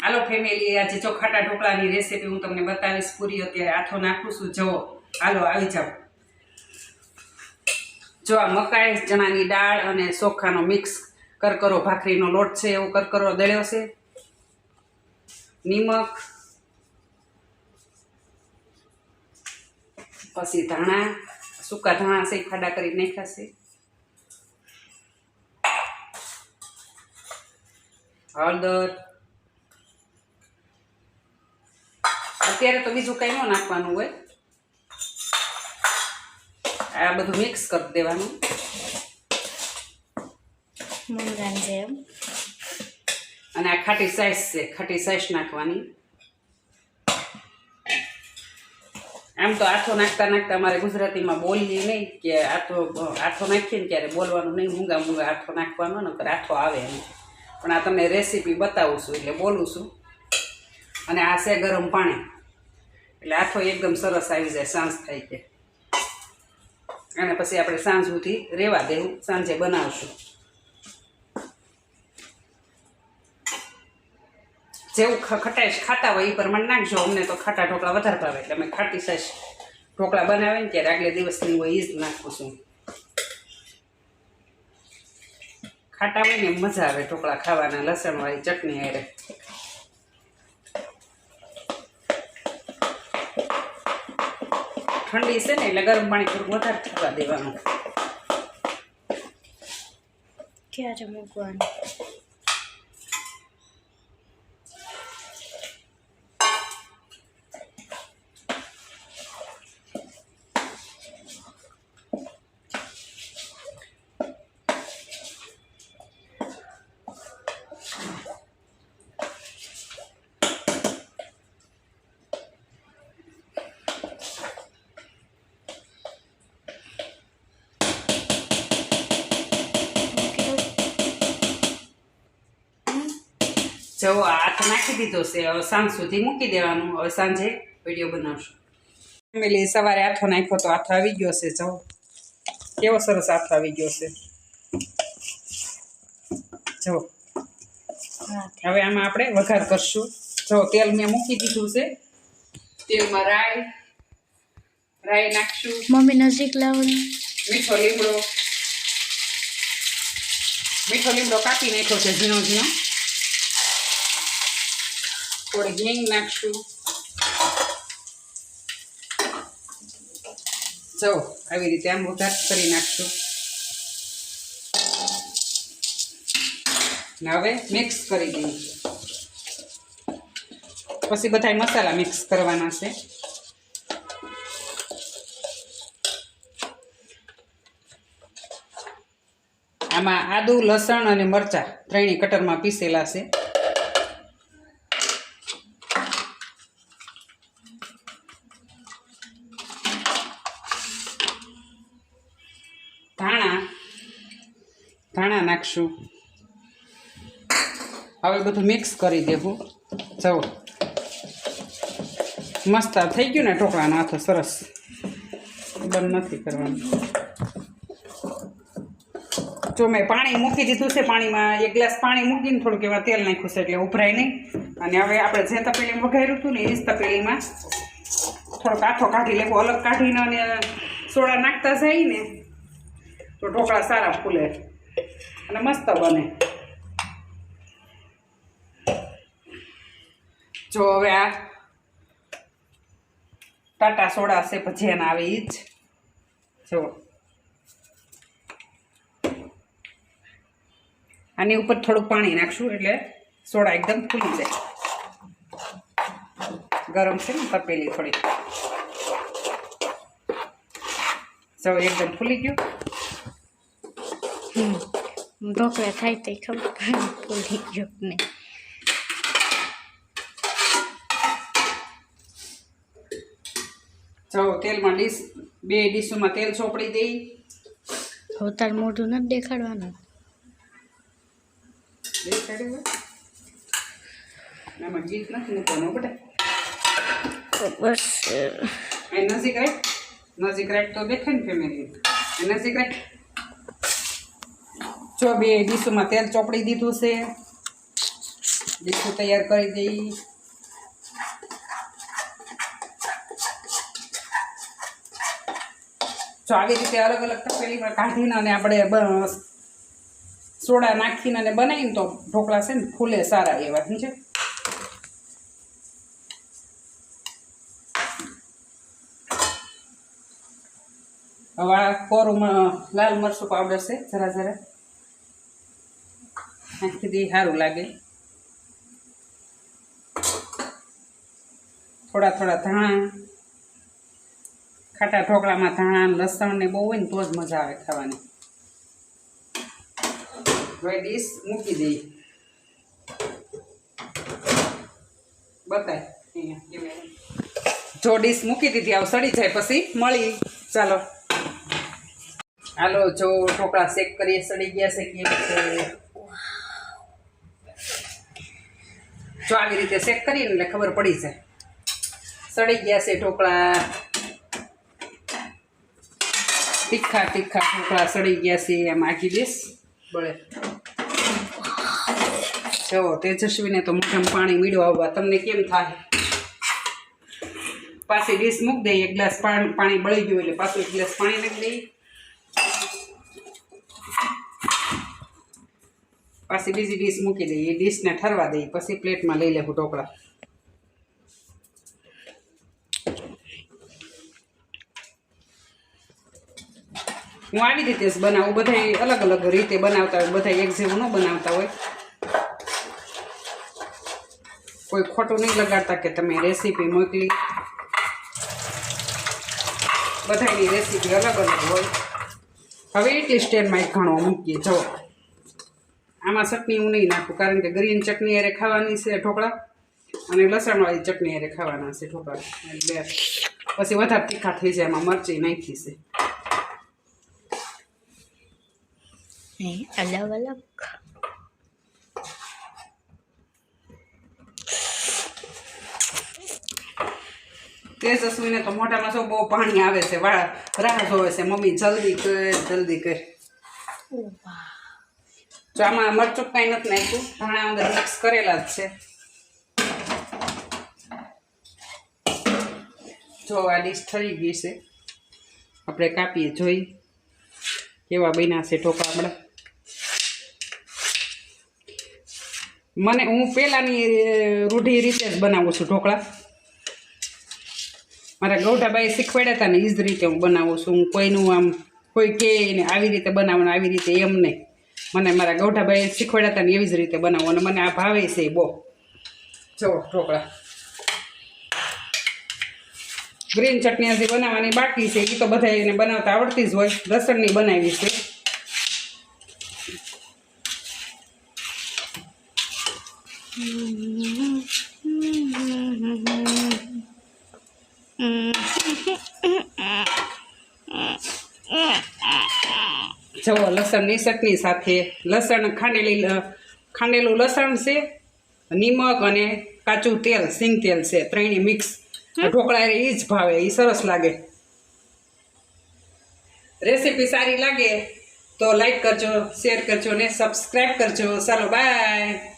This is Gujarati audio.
હાલો ફેમિલી આજે જો ખાટા ઢોકળાની રેસીપી હું તમને બતાવીશ. પૂરી અત્યારે આથો નાખું છું. જવો હાલો, આવી જાઓ. જો આ મકાઈ, ચણાની દાળ અને ચોખાનો મિક્સ કરકરો, ભાખરીનો લોટ છે, એવો કરકરો દળ્યો છે. નિમક, પછી ધાણા, સૂકા ધાણા છે, ખાડા કરી નાખ્યા હળદર. અત્યારે તો બીજું કંઈ ન નાખવાનું હોય. આ બધું મિક્સ કરી દેવાનું. જેમ. અને આ ખાટી સાઈઝ છે ખાટી સાઈઝ નાખવાની. આમ તો આથો નાખતા નાખતા અમારે ગુજરાતીમાં બોલીએ નહીં કે આથો આથો નાખીએ ને ત્યારે બોલવાનું નહીં મૂંગા મૂંગા આથો નાખવાનો ને આથો આવે એમ પણ આ તમને રેસીપી બતાવું છું એટલે બોલું છું. અને આ છે ગરમ પાણી. એટલે આથો એકદમ સરસ આવી જાય, સાંજ થાય કે. અને પછી આપણે સાંજ સુધી રહેવા દેવું, સાંજે બનાવશું. જેવું ખટાઈશ ખાતા હોય એ પ્રમાણે નાખજો, અમને તો ખાટા ઢોકળા વધારે ભાવે, એટલે અમે ખાટી સાઈશ ઢોકળા બનાવે ને ત્યારે આગલે દિવસની હોય એ જ નાખું છું. ખાટા હોય ને મજા આવે ઢોકળા ખાવાના, લસણવાળી ચટણી હારે. ઠંડી છે ને એટલે ગરમ પાણી થોડું વધારે થવા દેવાનું. ક્યારે મૂકવાનું? જો આ હાથ નાખી દીધો છે. હવે સાંજ સુધી મૂકી દેવાનું. હવે સાંજે વીડિયો બનાવશું. ફેમિલી સવારે આથો નાખ્યો તો આથો આવી ગયો છે. જો કેવો સરસ આથો આવી ગયો છે. જો હવે આમાં આપણે વઘાર કરશું. જો તેલ મેં મૂકી દીધું છે. તેલમાં રાઈ રાઈ નાખશું. મમ્મી નજીક લાવવાનું મીઠો લીમડો. મીઠો લીમડો કાપી નાખ્યો છે ઝીણો ઝીણો. થોડી હિંગ નાખશું જો આવી રીતે આમ વઘાર કરી નાખશું. હવે મિક્સ કરી દઈએ પછી બધા મસાલા મિક્સ કરવાના છે. આમાં આદુ, લસણ અને મરચાં ત્રણેય કટરમાં પીસેલા છે ધાણા ધાણા નાખશું. હવે બધું મિક્સ કરી દેવું. જવો મસ્ત થઈ ગયું ને ઢોકળાનો હાથો, સરસ. બંધ નથી કરવાનું. જો મેં પાણી મૂકી દીધું છે, પાણીમાં એક ગ્લાસ પાણી મૂકીને થોડુંક એવા તેલ નાખ્યું છે, એટલે ઉભરાય નહીં. અને હવે આપણે જે તપેલીમાં વઘાર્યું હતું ને, એ જ તપેલીમાં થોડોક આથો કાઢી લેવો, અલગ કાઢીને અને સોડા નાખતા જાય ને, તો ઢોકળા સારા ફૂલે. અને મસ્ત બને. જો હવે આ ટાટા સોડા છે ભજીયાના આવે એ જ. જો. આની ઉપર થોડુંક પાણી નાખશું, એટલે સોડા એકદમ ફૂલી જાય. ગરમ છે ને તપેલી થોડી જો, એકદમ ફૂલી ગયું. ઢોકળા થાય તે ખબર પડે ભૂલી ગયો ને જો તેલમાં ડીશ બે ડીશોમાં તેલ ચોપડી દઈ. હવે તાર મોઢું નથી દેખાડવાનું. આમાં ગીત નથી મૂકવાનું બેટા. તો બસ નજીક રાખ નજીક રાખ તો દેખાય ને ફેમિલી નજીક રાખ. જો બે ડીશુમાં તેલ ચોપડી દીધું છે. ડીશું તૈયાર કરી દઈ. જો આવી રીતે અલગ અલગ તપેલીમાં કાઢીને અને આપણે સોડા નાખીને અને બનાવીને તો ઢોકળા છે ને ફૂલે સારા એવા સમજે હવે આ કોરું લાલ મરચું પાવડર છે, જરા જરા. નાખી દઈએ સારું લાગે. થોડા થોડા ધાણા, ખાટા ઢોકળામાં ધાણા લસણ ને બહુ હોય ને તો જ મજા આવે ખાવાની. હવે ડીશ મૂકી દઈએ. બતાય. જો ડીશ મૂકી દીધી, આવ સડી જાય પછી મળી. ચાલો. હાલો, જો ઢોકળા શેક કરીએ, સડી ગયા છે, કેમ છે જો આવી રીતે શેક કરીને એટલે ખબર પડી જાય. સડી ગયા છે ઢોકળા. તીખા તીખા ઢોકળા સડી ગયા છે એમ આખી દઈશ બળે. જો, તેજસ્વીને તો મોઢામાં પાણી મીડો આવવા. તમને કેમ થાય? પાછી ડીશ મૂકી દઈએ, એક ગ્લાસ પાણી પાણી બળી ગયું એટલે પાછું એક ગ્લાસ પાણી નાખી દઈએ. પાછી બીજી ડીશ મૂકી દઈએ એ ડીશને ઠરવા દઈએ પછી પ્લેટમાં લઈ લેવું ઢોકળા. હું આવી રીતે જ બનાવું બધા અલગ અલગ રીતે બનાવતા હોય બધા એક જેવું ન બનાવતા હોય. કોઈ ખોટું નહીં લગાડતા કે તમે રેસીપી મોકલી. બધાની રેસીપી અલગ અલગ હોય. હવે ઇટલી સ્ટેન્ડમાં એક ઘણો મૂકીએ જો આમાં ચટણી હું નહીં નાખું કારણ કે ગ્રીન ચટણી અરે ખાવાની છે ઢોકળા અને લસણવાળી ચટણી અરે ખાવાના છે ઢોકળા. એટલે પછી વધારે તીખા થઈ જાય એમાં મરચી નાખી છે. અલગ અલગ તેજસ્વીને તો મોઢામાં શું બહુ પાણી આવે છે વાળા રાહ જોવે છે મમ્મી જલ્દી કર જલ્દી કર. જો આમાં મરચું કાંઈ નથી નાખ્યું, ધાણા અંદર મિક્સ કરેલા જ છે. જો આ ડીશ થઈ ગઈ છે. આપણે કાપીએ, જોઈ. કેવા બન્યા છે ઢોકા આપણા. મને, હું પહેલાંની રૂઢી રીતે જ બનાવું છું ઢોકળા. મારા ગૌઠાબાઈ શીખવાડ્યા હતા ને એ જ રીતે હું બનાવું છું. હું કોઈનું આમ, કોઈ કે ને આવી રીતે બનાવવાનું, આવી રીતે એમ નહીં. મને મારા ગૌઠાભાઈએ શીખવાડ્યા હતા ને એવી જ રીતે બનાવું મને આ ભાવે છે બહુ. જો, ઢોકળા. ગ્રીન ચટણી હજી બનાવવાની બાકી છે. એ તો બધા એને બનાવતા આવડતી જ હોય. લસણની બનાવી છે. જુઓ લસણની ચટણી સાથે. લસણ ખાંડેલી ખાંડેલું લસણ છે નિમક અને કાચું તેલ સિંગ તેલ છે ત્રણેય મિક્સ. ઢોકળા એ જ ભાવે એ સરસ લાગે. રેસીપી સારી લાગે તો લાઈક કરજો શેર કરજો ને સબસ્ક્રાઈબ કરજો. ચાલો બાય.